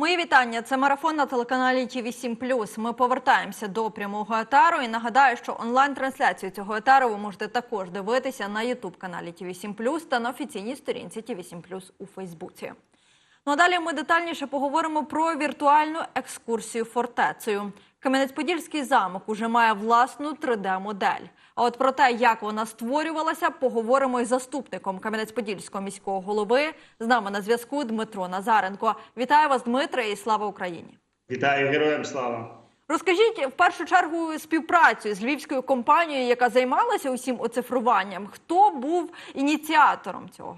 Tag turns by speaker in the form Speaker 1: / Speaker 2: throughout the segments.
Speaker 1: Мої вітання. Це марафон на телеканалі Ті 7 Ми повертаємося до прямого етару. І нагадаю, що онлайн-трансляцію цього етару ви можете також дивитися на Ютуб каналі Ті 7 та на офіційній сторінці Ті 7 у Фейсбуці. Ну а далі ми детальніше поговоримо про віртуальну екскурсію фортецею. Кам'янець-Подільський замок уже має власну 3D-модель. А от про те, як вона створювалася, поговоримо із заступником Кам'янець-Подільського міського голови. З нами на зв'язку Дмитро Назаренко. Вітаю вас, Дмитре, і слава Україні!
Speaker 2: Вітаю героям слава!
Speaker 1: Розкажіть в першу чергу співпрацю з львівською компанією, яка займалася усім оцифруванням. Хто був ініціатором цього?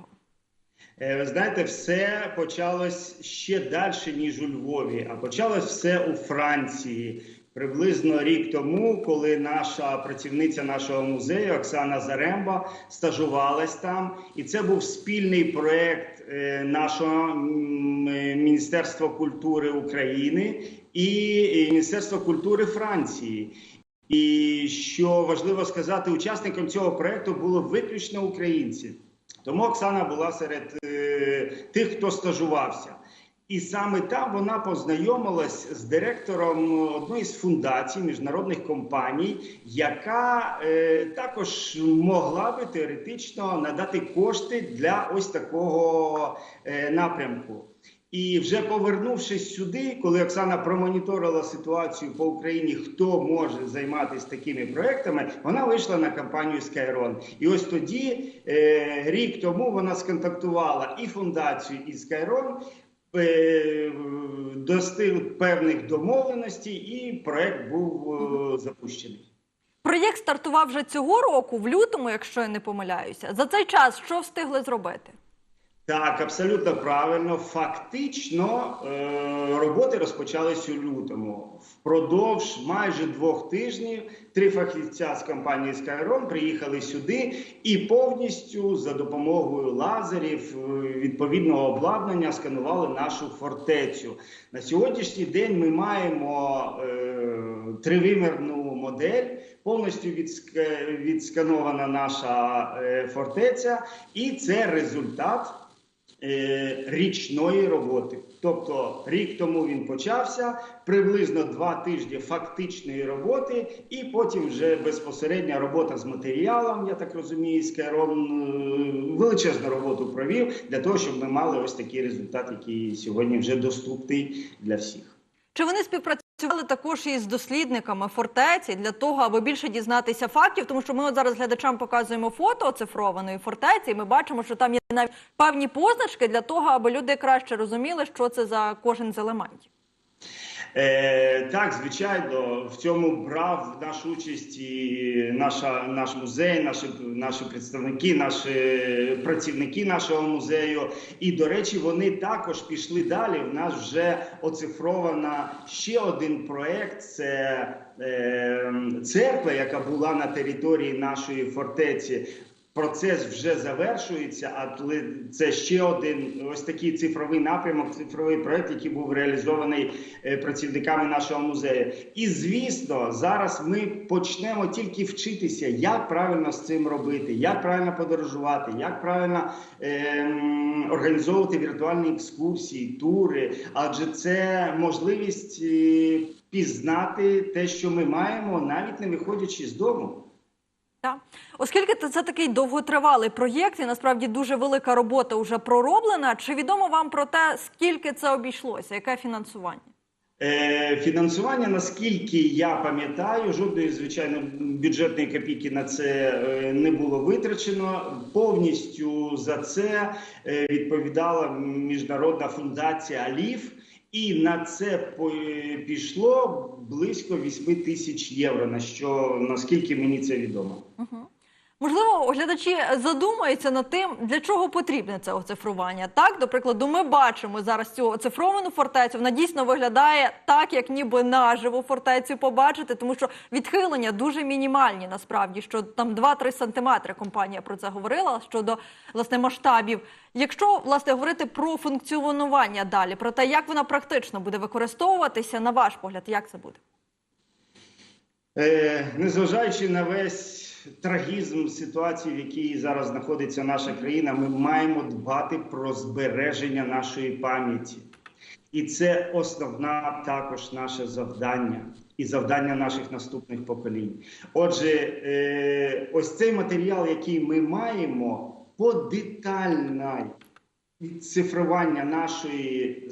Speaker 2: Е, Ви знаєте, все почалось ще далі, ніж у Львові, а почалось все у Франції. Приблизно рік тому, коли наша працівниця нашого музею Оксана Заремба стажувалась там, і це був спільний проект е, нашого е, Міністерства культури України і Міністерства культури Франції. І що важливо сказати, учасником цього проекту було виключно українці. Тому Оксана була серед е, тих, хто стажувався. І саме там вона познайомилась з директором одної з фундацій міжнародних компаній, яка е, також могла би теоретично надати кошти для ось такого е, напрямку. І вже повернувшись сюди, коли Оксана промоніторила ситуацію по Україні, хто може займатися такими проектами, вона вийшла на кампанію Skyron. І ось тоді, е, рік тому, вона сконтактувала і фундацію, і Skyron, е, достиг певних домовленостей, і проект був е, запущений.
Speaker 1: Проєкт стартував вже цього року, в лютому, якщо я не помиляюся. За цей час що встигли зробити?
Speaker 2: Так, абсолютно правильно. Фактично е, роботи розпочались у лютому. Впродовж майже двох тижнів три фахівця з компанії Skyron приїхали сюди і повністю за допомогою лазерів е, відповідного обладнання сканували нашу фортецю. На сьогоднішній день ми маємо е, тривимірну модель. Повністю відск- відсканована наша фортеця, і це результат річної роботи. Тобто рік тому він почався, приблизно два тижні фактичної роботи, і потім вже безпосередня робота з матеріалом, я так розумію, Скайрон е, величезну роботу провів для того, щоб ми мали ось такий результат, який сьогодні вже доступний для всіх.
Speaker 1: Чи вони співпрацювали також із дослідниками фортеці для того, аби більше дізнатися фактів? Тому що ми от зараз глядачам показуємо фото оцифрованої фортеці, і ми бачимо, що там є навіть певні позначки для того, аби люди краще розуміли, що це за кожен з елементів.
Speaker 2: Е, так, звичайно, в цьому брав нашу участь і наша, наш музей, наші, наші представники, наші працівники нашого музею. І, до речі, вони також пішли далі. У нас вже оцифрована ще один проект. Це е, церква, яка була на території нашої фортеці. Процес вже завершується, але це ще один ось такий цифровий напрямок, цифровий проект, який був реалізований е, працівниками нашого музею. І звісно, зараз ми почнемо тільки вчитися, як правильно з цим робити, як правильно подорожувати, як правильно ем, організовувати віртуальні екскурсії, тури. Адже це можливість е, пізнати те, що ми маємо, навіть не виходячи з дому.
Speaker 1: Так. Оскільки це, такий довготривалий проєкт, і насправді дуже велика робота вже пророблена. Чи відомо вам про те, скільки це обійшлося? Яке фінансування?
Speaker 2: Е, Фінансування, наскільки я пам'ятаю, жодної звичайно бюджетної копійки на це е, не було витрачено. Повністю за це е, відповідала міжнародна фундація Аліф. І на це пішло близько 8 тисяч євро. На що наскільки мені це відомо?
Speaker 1: Угу. Можливо, глядачі задумаються над тим, для чого потрібне це оцифрування. Так, до прикладу, ми бачимо зараз цю оцифровану фортецю. Вона дійсно виглядає так, як ніби наживо фортецю побачити, тому що відхилення дуже мінімальні. Насправді, що там 2-3 сантиметри. Компанія про це говорила щодо власне масштабів. Якщо власне говорити про функціонування далі, про те, як вона практично буде використовуватися, на ваш погляд, як це буде?
Speaker 2: Е, незважаючи на весь трагізм ситуації, в якій зараз знаходиться наша країна, ми маємо дбати про збереження нашої пам'яті. І це основна також наше завдання і завдання наших наступних поколінь. Отже, е, ось цей матеріал, який ми маємо, подетальне відцифрування нашої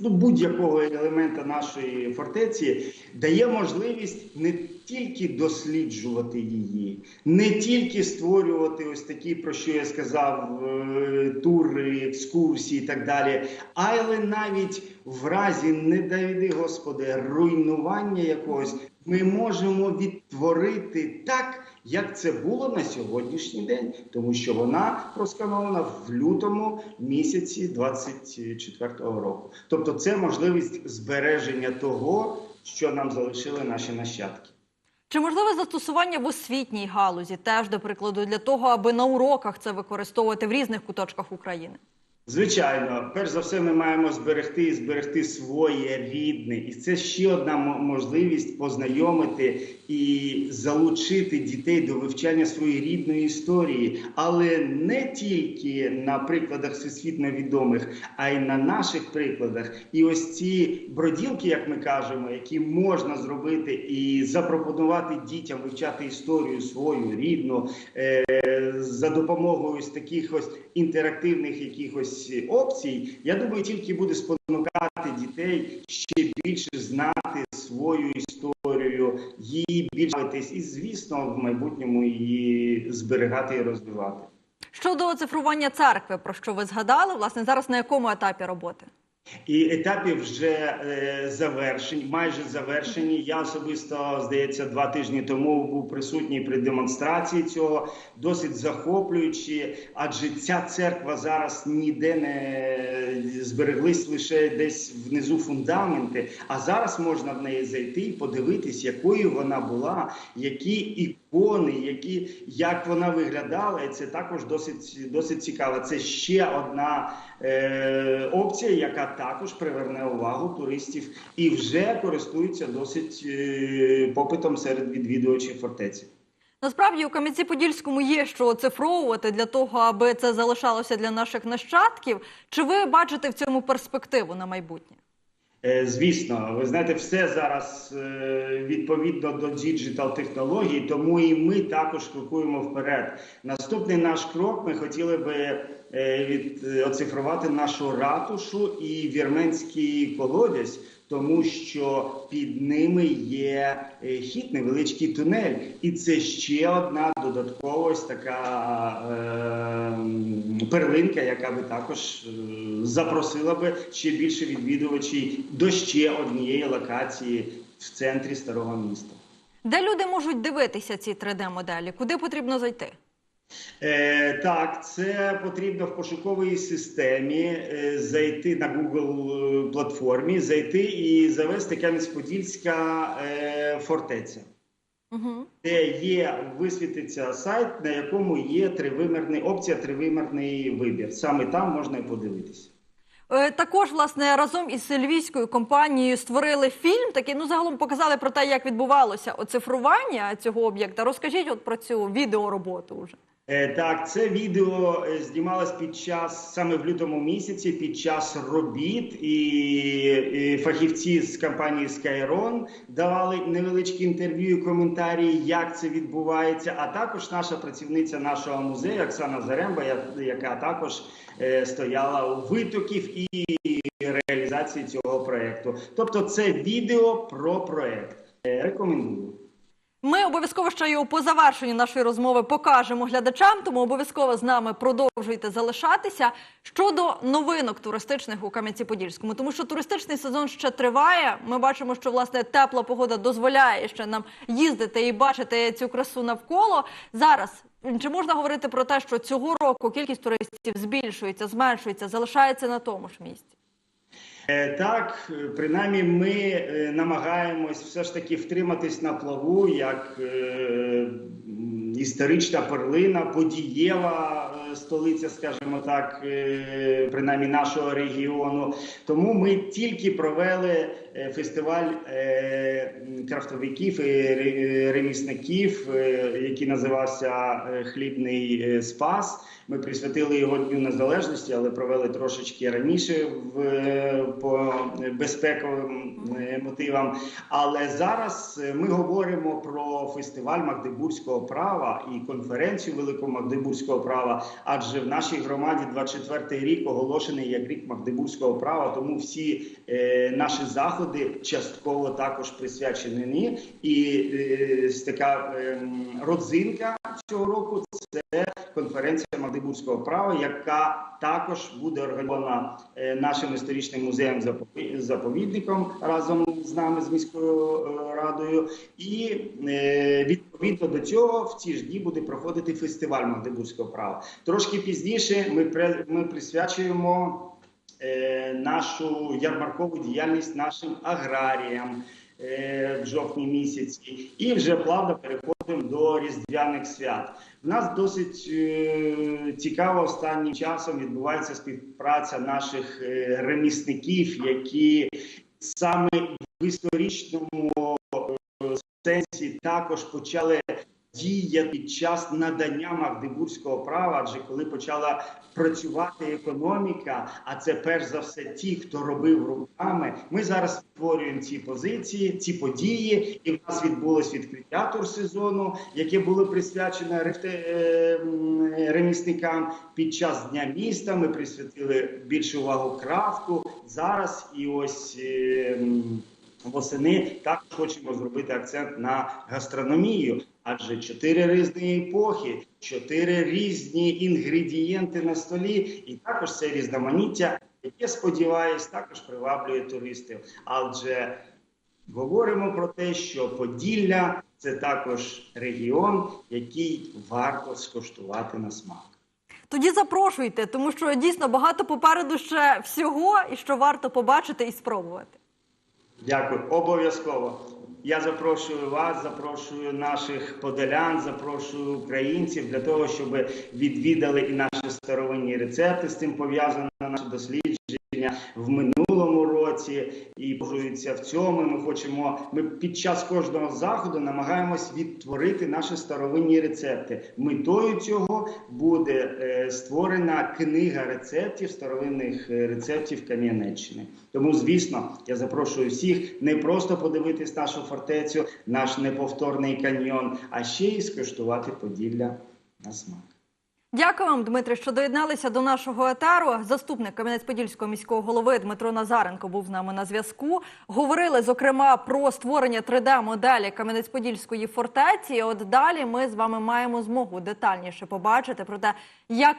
Speaker 2: ну, будь-якого елемента нашої фортеці дає можливість не тільки досліджувати її, не тільки створювати ось такі, про що я сказав, е, тури, екскурсії і так далі, але навіть в разі, не дай Господи, руйнування якогось, ми можемо відтворити так, як це було на сьогоднішній день, тому що вона просканована в лютому місяці 24-го року. Тобто, це можливість збереження того, що нам залишили наші нащадки.
Speaker 1: Чи можливе застосування в освітній галузі теж до прикладу для того, аби на уроках це використовувати в різних куточках України?
Speaker 2: Звичайно, перш за все, ми маємо зберегти і зберегти своє рідне, і це ще одна можливість познайомити і залучити дітей до вивчання своєї рідної історії, але не тільки на прикладах всесвітньо відомих, а й на наших прикладах. І ось ці броділки, як ми кажемо, які можна зробити і запропонувати дітям вивчати історію свою рідну е, за допомогою ось таких ось інтерактивних якихось опцій, я думаю, тільки буде спонукати дітей ще більше знати свою історію, її більше бавитись і, звісно, в майбутньому її зберігати і розвивати.
Speaker 1: Щодо оцифрування церкви, про що ви згадали, власне, зараз на якому етапі роботи?
Speaker 2: І етапів вже е, завершень, майже завершені. Я особисто здається два тижні тому був присутній при демонстрації цього, досить захоплюючи, адже ця церква зараз ніде не збереглись лише десь внизу фундаменти. А зараз можна в неї зайти і подивитись, якою вона була, які ікони, які як вона виглядала, і це також досить досить цікаво. Це ще одна е, опція, яка також приверне увагу туристів і вже користується досить е, попитом серед відвідувачів фортеці.
Speaker 1: Насправді у Кам'янці-Подільському є що оцифровувати для того, аби це залишалося для наших нащадків. Чи ви бачите в цьому перспективу на майбутнє?
Speaker 2: Е, Звісно, ви знаєте, все зараз е, відповідно до діджитал технологій, тому і ми також крокуємо вперед. Наступний наш крок ми хотіли би е, від оцифрувати нашу ратушу і вірменський колодязь, тому що під ними є хід, невеличкий тунель, і це ще одна додаткова така е, перлинка, яка би також е, запросила би ще більше відвідувачів до ще однієї локації в центрі старого міста.
Speaker 1: Де люди можуть дивитися ці 3D-моделі? Куди потрібно зайти?
Speaker 2: Е, так, це потрібно в пошуковій системі е, зайти на Google е, платформі, зайти і завести Кам'янець-Подільська е, фортеця.
Speaker 1: Угу.
Speaker 2: де є висвітиться сайт, на якому є тривимірний опція тривимірний вибір. Саме там можна і подивитися.
Speaker 1: Е, Також, власне, разом із львівською компанією створили фільм. Такий, ну загалом показали про те, як відбувалося оцифрування цього об'єкта. Розкажіть от про цю відеороботу вже.
Speaker 2: Е, Так, це відео е, знімалось під час саме в лютому місяці, під час робіт, і, фахівці з компанії Skyron давали невеличкі інтерв'ю коментарі, як це відбувається. А також наша працівниця нашого музею Оксана Заремба, яка також е, стояла у витоків і реалізації цього проекту. Тобто, це відео про проект. Рекомендую.
Speaker 1: Ми обов'язково ще його по завершенню нашої розмови покажемо глядачам, тому обов'язково з нами продовжуйте залишатися щодо новинок туристичних у Кам'янці-Подільському, тому що туристичний сезон ще триває. Ми бачимо, що власне тепла погода дозволяє ще нам їздити і бачити цю красу навколо. Зараз чи можна говорити про те, що цього року кількість туристів збільшується, зменшується, залишається на тому ж місці?
Speaker 2: Е, Так, принаймні ми е, намагаємось все ж таки втриматись на плаву як е, історична перлина, подієва столиця, скажімо так, принаймні нашого регіону. Тому ми тільки провели фестиваль крафтовиків і ремісників, який називався Хлібний Спас. Ми присвятили його Дню Незалежності, але провели трошечки раніше в, по безпековим е, мотивам. Але зараз е, ми говоримо про фестиваль Магдебурзького права і конференцію Великого Магдебурзького права. Адже в нашій громаді 24-й рік оголошений як рік Магдебурзького права. Тому всі е, наші заходи частково також присвячені. І е, така е, родзинка цього року це конференція Магдебурзького права, яка також буде організована е, нашим історичним музеєм запові- заповідником разом з нами з міською е, радою. І е, відповідно до цього в ці ж дні буде проходити фестиваль Магдебурзького права. Трошки пізніше ми ми присвячуємо нашу ярмаркову діяльність нашим аграріям в жовтні місяці, і вже плавно переходимо до різдвяних свят. В нас досить е, цікаво останнім часом відбувається співпраця наших е, ремісників, які саме в історичному е, сенсі також почали діяти під час надання Магдебурзького права, адже коли почала працювати економіка, а це перш за все ті, хто робив руками. Ми зараз створюємо ці позиції, ці події, і в нас відбулось відкриття турсезону, яке було присвячене рефте- е, ремісникам під час дня міста. Ми присвятили більше увагу крафту. Зараз і ось. е, Восени також хочемо зробити акцент на гастрономію, адже чотири різні епохи, чотири різні інгредієнти на столі, і також це різноманіття, яке сподіваюсь, також приваблює туристів. Адже говоримо про те, що Поділля це також регіон, який варто скуштувати на смак.
Speaker 1: Тоді запрошуйте, тому що дійсно багато попереду ще всього, і що варто побачити і спробувати.
Speaker 2: Дякую, обов'язково. Я запрошую вас, запрошую наших подолян, запрошую українців для того, щоб відвідали і наші старовинні рецепти. З цим пов'язано наше дослідження в минулому році і продовжується в цьому. Ми хочемо. Ми під час кожного заходу намагаємось відтворити наші старовинні рецепти. Метою цього буде е, створена книга рецептів старовинних е, рецептів Кам'янеччини. Тому, звісно, я запрошую всіх не просто подивитись нашу фортецю, наш неповторний каньйон, а ще й скуштувати Поділля на смак.
Speaker 1: Дякую вам, Дмитре, що доєдналися до нашого етару. Заступник Кам'янець-Подільського міського голови Дмитро Назаренко був з нами на зв'язку. Говорили зокрема про створення 3D-моделі Кам'янець-Подільської фортеці. От далі ми з вами маємо змогу детальніше побачити про те, як